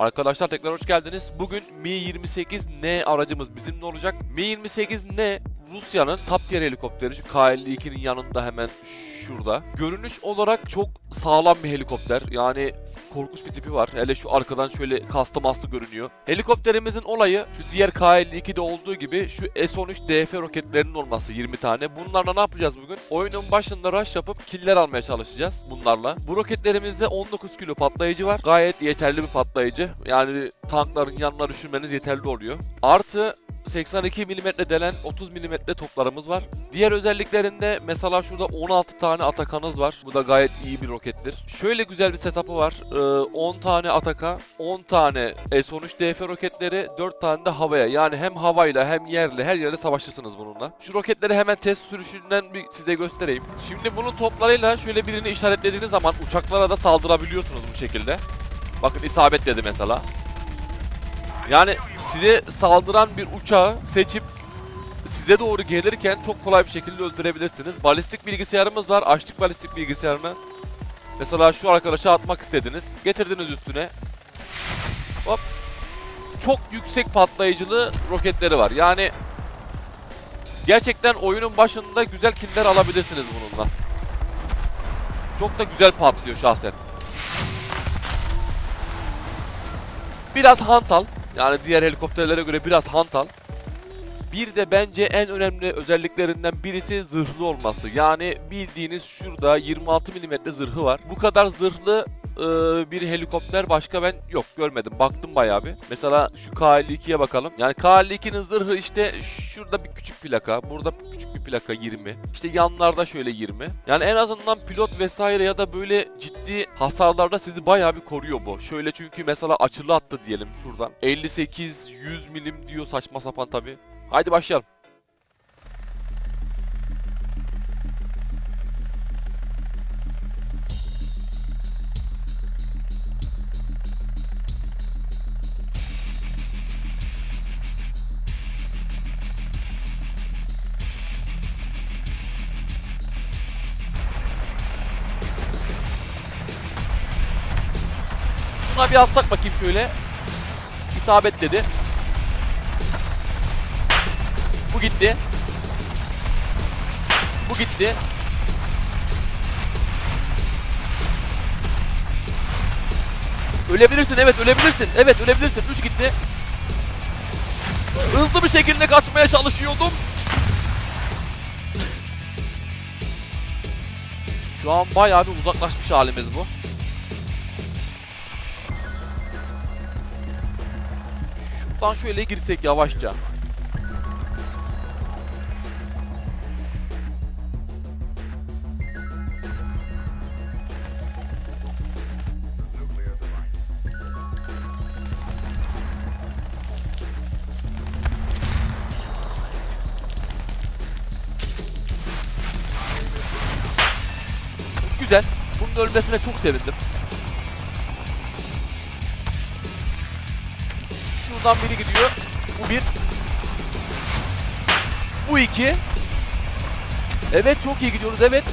Arkadaşlar tekrar hoş geldiniz. Bugün Mi-28N aracımız bizimle olacak. Mi-28N Rusya'nın top tier helikopteri. Şu KL-2'nin yanında hemen şurada. Görünüş olarak çok sağlam bir helikopter. Yani korkunç bir tipi var. Hele şu arkadan şöyle kastı mastı görünüyor. Helikopterimizin olayı şu diğer K-52'de olduğu gibi şu S-13 DF roketlerinin olması 20 tane. Bunlarla ne yapacağız bugün? Oyunun başında rush yapıp killer almaya çalışacağız bunlarla. Bu roketlerimizde 19 kilo patlayıcı var. Gayet yeterli bir patlayıcı. Yani tankların yanına düşürmeniz yeterli oluyor. Artı 82 mm delen 30 mm toplarımız var. Diğer özelliklerinde mesela şurada 16 tane Atakan'ız var. Bu da gayet iyi bir rokettir. Şöyle güzel bir setup'ı var. Ee, 10 tane Ataka, 10 tane S-13 DF roketleri, 4 tane de havaya. Yani hem havayla hem yerle her yerde savaşırsınız bununla. Şu roketleri hemen test sürüşünden bir size göstereyim. Şimdi bunun toplarıyla şöyle birini işaretlediğiniz zaman uçaklara da saldırabiliyorsunuz bu şekilde. Bakın isabet dedi mesela. Yani size saldıran bir uçağı seçip size doğru gelirken çok kolay bir şekilde öldürebilirsiniz. Balistik bilgisayarımız var. Açtık balistik bilgisayarını. Mesela şu arkadaşa atmak istediniz. Getirdiniz üstüne. Hop. Çok yüksek patlayıcılı roketleri var. Yani gerçekten oyunun başında güzel killer alabilirsiniz bununla. Çok da güzel patlıyor şahsen. Biraz hantal. Yani diğer helikopterlere göre biraz hantal. Bir de bence en önemli özelliklerinden birisi zırhlı olması. Yani bildiğiniz şurada 26 mm zırhı var. Bu kadar zırhlı e, bir helikopter başka ben yok görmedim. Baktım bayağı bir. Mesela şu K52'ye bakalım. Yani K52'nin zırhı işte şurada bir küçük plaka, burada küçük bir plaka 20. İşte yanlarda şöyle 20. Yani en azından pilot vesaire ya da böyle ciddi hasarlarda sizi bayağı bir koruyor bu. Şöyle çünkü mesela açılı attı diyelim şuradan. 58 100 milim diyor saçma sapan tabi. Haydi başlayalım. Şuna bir astak bakayım şöyle. İsabet dedi. Bu gitti. Bu gitti. Ölebilirsin evet ölebilirsin. Evet ölebilirsin. 3 gitti. Hızlı bir şekilde kaçmaya çalışıyordum. Şu an bayağı bir uzaklaşmış halimiz bu. Şuradan şöyle girsek yavaşça. Güzel. Bunun ölmesine çok sevindim. Şuradan biri gidiyor. Bu bir. Bu iki. Evet çok iyi gidiyoruz evet.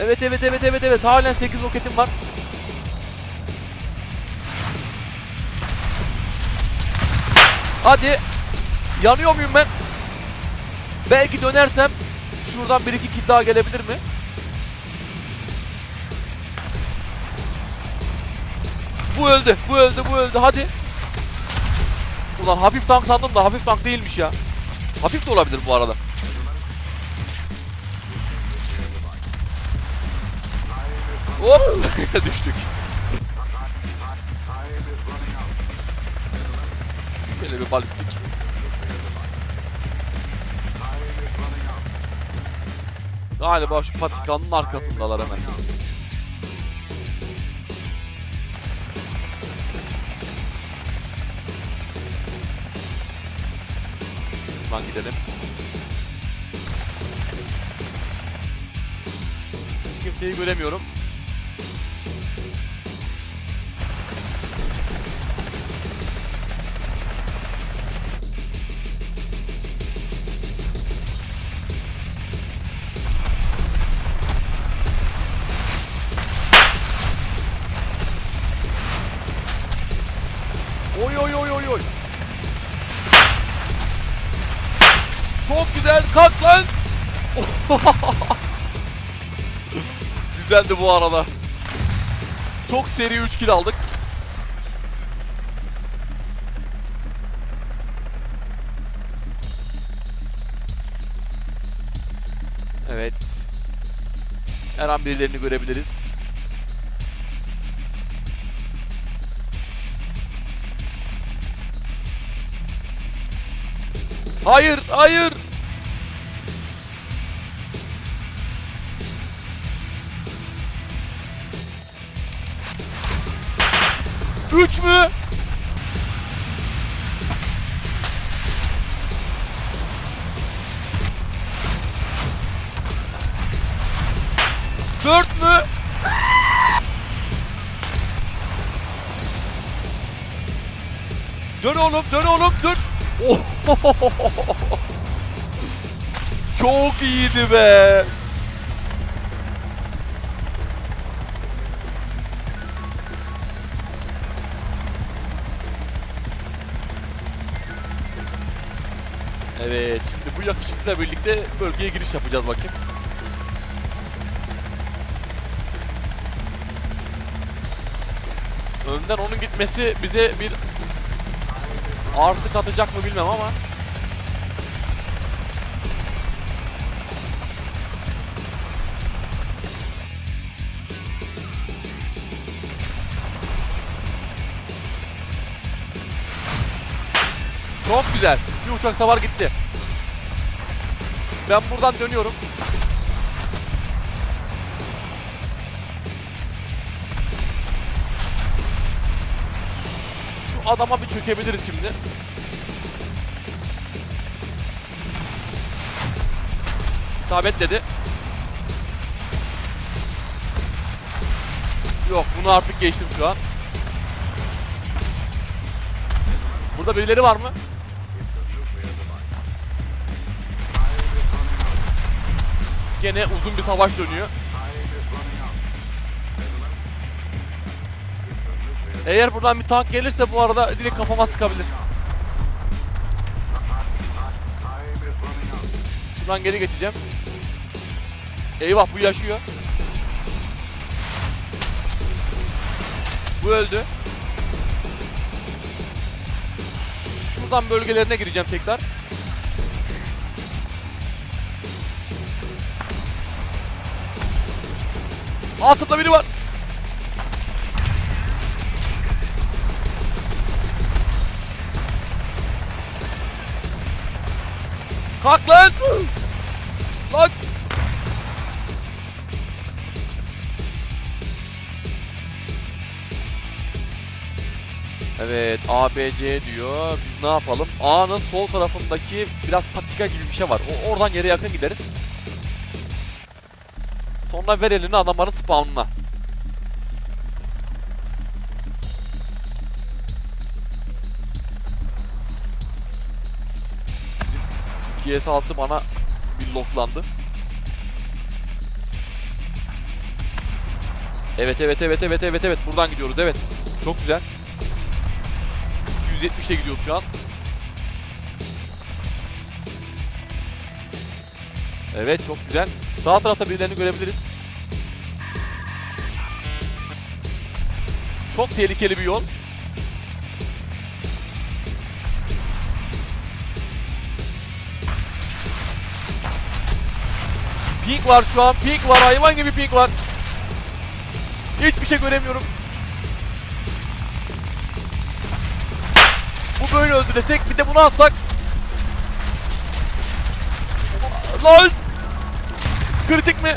Evet evet evet evet evet halen 8 roketim var. Hadi. Yanıyor muyum ben? Belki dönersem şuradan bir iki kill daha gelebilir mi? Bu öldü, bu öldü, bu öldü. Hadi. Ulan hafif tank sandım da hafif tank değilmiş ya. Hafif de olabilir bu arada. Hop! Düştük. Şöyle bir balistik. Galiba şu patikanın arkasındalar hemen. Şuradan gidelim. Hiç kimseyi göremiyorum. Güzeldi bu arada. Çok seri 3 kill aldık. Evet. Her an birilerini görebiliriz. Hayır, hayır. Üç mü? Dört mü? Dön oğlum, dön oğlum, dön. Oh. Çok iyiydi be. Evet, şimdi bu yakışıkla birlikte bölgeye giriş yapacağız bakayım. Önden onun gitmesi bize bir artı katacak mı bilmem ama Çok güzel. Bir uçak savar gitti. Ben buradan dönüyorum. Şu adama bir çökebiliriz şimdi. İsabet dedi. Yok bunu artık geçtim şu an. Burada birileri var mı? Gene uzun bir savaş dönüyor. Eğer buradan bir tank gelirse bu arada direkt kafama sıkabilir. Şuradan geri geçeceğim. Eyvah bu yaşıyor. Bu öldü. Şuradan bölgelerine gireceğim tekrar. Altımda biri var. Kalk lan! Lan! Evet ABC diyor. Biz ne yapalım? A'nın sol tarafındaki biraz patika gibi bir şey var. O oradan yere yakın gideriz. Sonra ver elini adamların spawnına. Bizim GS6 bana bir loklandı. Evet evet evet evet evet evet buradan gidiyoruz evet. Çok güzel. 270'e gidiyoruz şu an. Evet çok güzel. Sağ tarafta birilerini görebiliriz. Çok tehlikeli bir yol. Pink var şu an. Pink var. Hayvan gibi pink var. Hiçbir şey göremiyorum. Bu böyle öldü desek bir de bunu alsak. Lan! Kritik mi?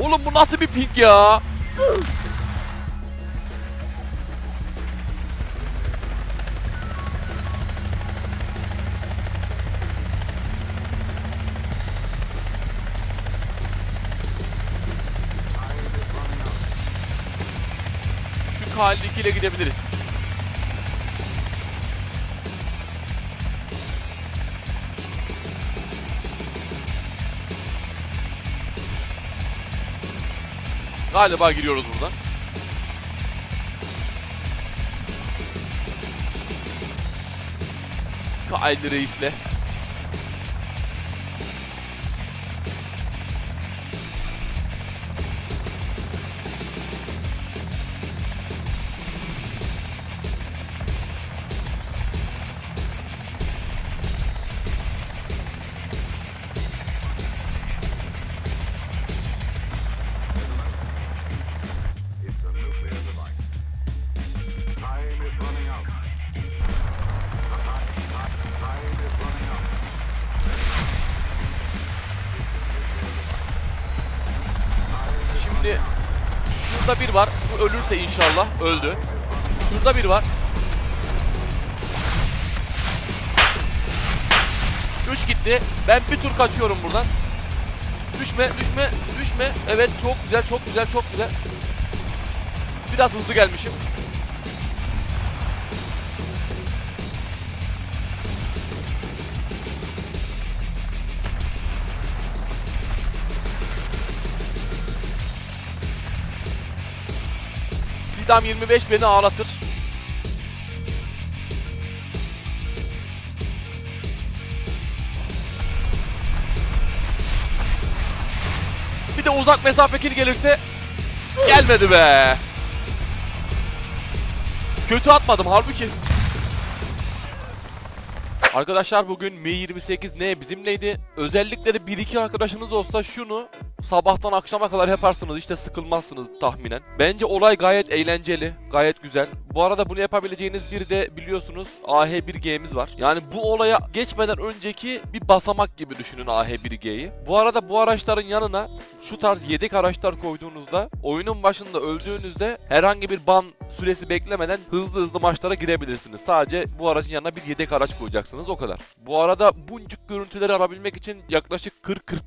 Oğlum bu nasıl bir pink ya? Şu K52 ile gidebiliriz. Galiba giriyoruz buradan. Kyle reisle. Şurada bir var. Bu ölürse inşallah öldü. Şurada bir var. 3 gitti. Ben bir tur kaçıyorum buradan. Düşme, düşme, düşme. Evet, çok güzel, çok güzel, çok güzel. Biraz hızlı gelmişim. Sidam 25 beni ağlatır. Bir de uzak mesafe kill gelirse gelmedi be. Kötü atmadım halbuki. Arkadaşlar bugün Mi 28N bizimleydi. Özellikleri 1-2 arkadaşınız olsa şunu sabahtan akşama kadar yaparsınız işte sıkılmazsınız tahminen. Bence olay gayet eğlenceli, gayet güzel. Bu arada bunu yapabileceğiniz bir de biliyorsunuz AH1G'miz var. Yani bu olaya geçmeden önceki bir basamak gibi düşünün AH1G'yi. Bu arada bu araçların yanına şu tarz yedek araçlar koyduğunuzda oyunun başında öldüğünüzde herhangi bir ban süresi beklemeden hızlı hızlı maçlara girebilirsiniz. Sadece bu aracın yanına bir yedek araç koyacaksınız o kadar. Bu arada buncuk görüntüleri alabilmek için yaklaşık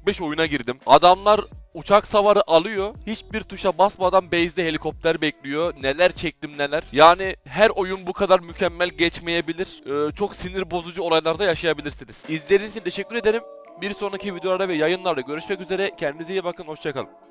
40-45 oyuna girdim. Adamlar uçak savarı alıyor. Hiçbir tuşa basmadan base'de helikopter bekliyor. Neler çektim neler. Yani her oyun bu kadar mükemmel geçmeyebilir. Ee, çok sinir bozucu olaylarda yaşayabilirsiniz. İzlediğiniz için teşekkür ederim. Bir sonraki videolarda ve yayınlarda görüşmek üzere. Kendinize iyi bakın. Hoşçakalın.